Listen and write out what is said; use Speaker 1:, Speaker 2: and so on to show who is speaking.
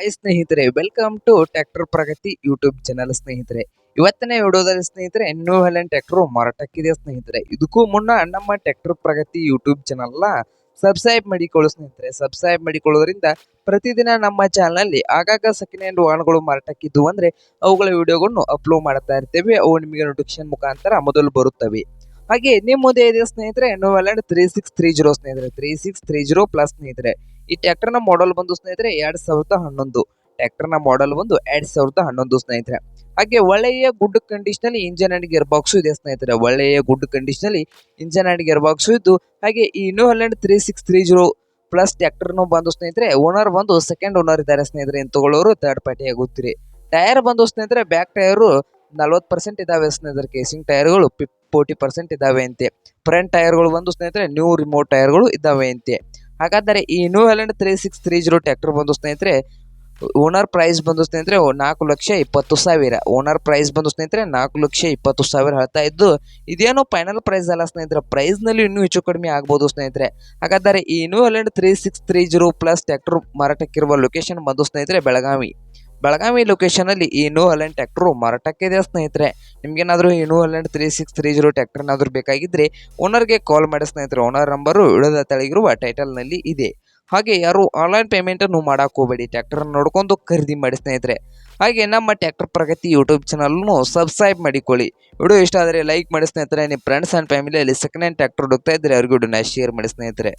Speaker 1: High ಸ್ನೇಹಿತರೆ welcome to tractor Pragati YouTube channel ಸ್ನೇಹಿತರೆ. ಇವತ್ತಿನ ವಿಡಿಯೋದಲ್ಲಿ ಸ್ನೇಹಿತರೆ ನ್ಯೂ ಹಲೆಂಡ್ ಟ್ರ್ಯಾಕ್ಟರ್ ಮಾರಾಟಕ್ಕಿದೆ ಸ್ನೇಹಿತರೆ. ಇದಕ್ಕೂ ಮುನ್ನ ನಮ್ಮ ಟ್ರ್ಯಾಕ್ಟರ್ ಪ್ರಗತಿ ಯೂಟ್ಯೂಬ್ ಚಾನಲ್ನ ಸಬ್ಸ್ಕ್ರೈಬ್ ಮಾಡಿಕೊಳ್ಳು ಸ್ನೇಹಿತರೆ. ಸಬ್ಸ್ಕ್ರೈಬ್ ಮಾಡಿಕೊಳ್ಳೋದ್ರಿಂದ ಪ್ರತಿದಿನ ನಮ್ಮ ಚಾನಲ್ನಲ್ಲಿ ಆಗಾಗ ಸೆಕೆಂಡ್ ಹ್ಯಾಂಡ್ ವಾಹನಗಳು ಮಾರಾಟಕ್ಕಿದ್ದು ಅಂದ್ರೆ ಅವುಗಳ ವಿಡಿಯೋಗಳನ್ನು ಅಪ್ಲೋಡ್ ಮಾಡ್ತಾ ಇರ್ತೇವೆ. ಅವು ನಿಮಗೆ ನೋಟಿಫಿಕೇಶನ್ ಮುಖಾಂತರ ಮೊದಲು ಬರುತ್ತವೆ. ಹಾಗೆ ನಿಮ್ಮದೇ ಮುಂದೆ ಇದೆ ಸ್ನೇಹಿತರೆ New Holland three six three zero ಸ್ನೇಹಿತರೆ three six three zero plus ಸ್ನೇಹಿತರೆ. ಈ ಟ್ರ್ಯಾಕ್ಟರ್ನ ಮಾಡೆಲ್ ಬಂದು ಸ್ನೇಹಿತರೆ, ಎರಡ್ ಸಾವಿರದ ಹನ್ನೊಂದು. ಟ್ರ್ಯಾಕ್ಟರ್ನ ಮಾಡಲ್ ಬಂದು ಎರಡ್ ಸಾವಿರದ ಹನ್ನೊಂದು ಸ್ನೇಹಿತರೆ. ಹಾಗೆ ಒಳ್ಳೆಯ ಗುಡ್ ಕಂಡೀಷನ್ ಅಲ್ಲಿ ಇಂಜನ್ ಅಂಡ್ ಗೇರ್ ಬಾಕ್ಸ್ ಇದೆ ಸ್ನೇಹಿತರೆ. ಒಳ್ಳೆಯ ಗುಡ್ ಕಂಡೀಷನ್ ಅಲ್ಲಿ ಇಂಜನ್ ಅಂಡ್ ಗೇರ್ ಬಾಕ್ಸ್ ಇದ್ದು, ಹಾಗೆ ಈ new and three six three zero plus ಟ್ರ್ಯಾಕ್ಟರ್ನು ಬಂದು ಸ್ನೇಹಿತರೆ ಓನರ್ ಬಂದು ಸೆಕೆಂಡ್ ಓನರ್ ಇದ್ದಾರೆ ಸ್ನೇಹಿತರೆ. ಇನ್ನು ತಗೊಳ್ಳೋರು ಥರ್ಡ್ ಪಾರ್ಟಿ ಆಗುತ್ತೀರಿ ಟೈರ್ ಬಂದು ಸ್ನೇಹಿತರೆ ಬ್ಯಾಕ್ ಟೈರು ನಲ್ವತ್ತು ಪರ್ಸೆಂಟ್ ಇದಾವೆ ಸ್ನೇಹಿತರೆ ಕೇಸಿಂಗ್ ಟೈರ್ಗಳು ಫೋರ್ಟಿ ಪರ್ಸೆಂಟ್ ಇದಾವೆ ಅಂತೆ. ಫ್ರಂಟ್ ಟೈರ್ಗಳು ಬಂದು ಸ್ನೇಹಿತರೆ ನ್ಯೂ ರಿಮೋಟ್ ಟೈರ್ಗಳು ಇದ್ದಾವೆ ಅಂತೆ. ಹಾಗಾದರೆ ಈ New Holland three six three zero tractor ಬಂದು ಸ್ನೇಹಿತರೆ ಓನರ್ ಪ್ರೈಸ್ ಬಂದು ಸ್ನೇಹಿತರೆ, ನಾಲ್ಕು ಲಕ್ಷ ಇಪ್ಪತ್ತು ಸಾವಿರ. ಓನರ್ ಪ್ರೈಸ್ ಬಂದು ಸ್ನೇಹಿತರೆ, ನಾಲ್ಕು ಲಕ್ಷ ಇಪ್ಪತ್ತು ಸಾವಿರ ಹೇಳ್ತಾ ಇದ್ದು, ಇದೇನೋ ಫೈನಲ್ ಪ್ರೈಸ್ ಅಲ್ಲ ಸ್ನೇಹಿತರೆ ಪ್ರೈಸ್ನಲ್ಲಿ ಇನ್ನೂ ಹೆಚ್ಚು ಕಡಿಮೆ ಆಗ್ಬೋದು ಸ್ನೇಹಿತರೆ. ಹಾಗಾದರೆ ಈ New Holland three six three zero plus tractor ಮಾರಾಟಕ್ಕಿರುವ location ಬಂದು ಸ್ನೇಹಿತರೆ, ಬೆಳಗಾವಿ. ಬೆಳಗಾವಿ ಲೊಕೇಶನಲ್ಲಿ ಈ ನ್ಯೂ ಹಲೆಂಡ್ ಟ್ರ್ಯಾಕ್ಟರ್ ಇದೆ ಸ್ನೇಹಿತರೆ? ನಿಮ್ಗೇನಾದರೂ ಈ New Holland three six three zero tractor ಏನಾದರೂ ಬೇಕಾಗಿದ್ದರೆ ಓನರ್ಗೆ ಕಾಲ್ ಮಾಡಿ ಸ್ನೇಹಿತರೆ. ಓನರ್ ನಂಬರು ಇಳದ ತೆಳಗಿರುವ ಟೈಟಲ್ನಲ್ಲಿ ಇದೆ. ಹಾಗೆ ಯಾರು ಆನ್ಲೈನ್ ಪೇಮೆಂಟನ್ನು ಮಾಡಕ್ಕೆ ಹೋಗಬೇಡಿ ಟ್ರ್ಯಾಕ್ಟರ್ ನೋಡ್ಕೊಂಡು ಖರೀದಿ ಮಾಡಿ ಸ್ನೇಹಿತರೆ. ಹಾಗೆ ನಮ್ಮ ಟ್ಯಾಕ್ಟರ್ ಪ್ರಗತಿ ಯೂಟ್ಯೂಬ್ ಚಾನಲ್ನು ಸಬ್ಸ್ಕ್ರೈಬ್ ಮಾಡಿಕೊಳ್ಳಿ. ವಿಡಿಯೋ ಇಷ್ಟ ಆದರೆ ಲೈಕ್ ಮಾಡಿ ಸ್ನೇಹಿತರೆ. ನಿಮ್ಮ ಫ್ರೆಂಡ್ಸ್ ಆ್ಯಂಡ್ ಫ್ಯಾಮಿಲಿಯಲ್ಲಿ ಸೆಕೆಂಡ್ ಹ್ಯಾಂಡ್ ಟ್ರ್ಯಾಕ್ಟರ್ ಹುಡುಕ್ತಾ ಇದ್ದರೆ ಅವ್ರಿಗೂ ವಿಡಿಯೋನ ಶೇರ್ ಮಾಡಿ ಸ್ನೇಹಿತರೆ.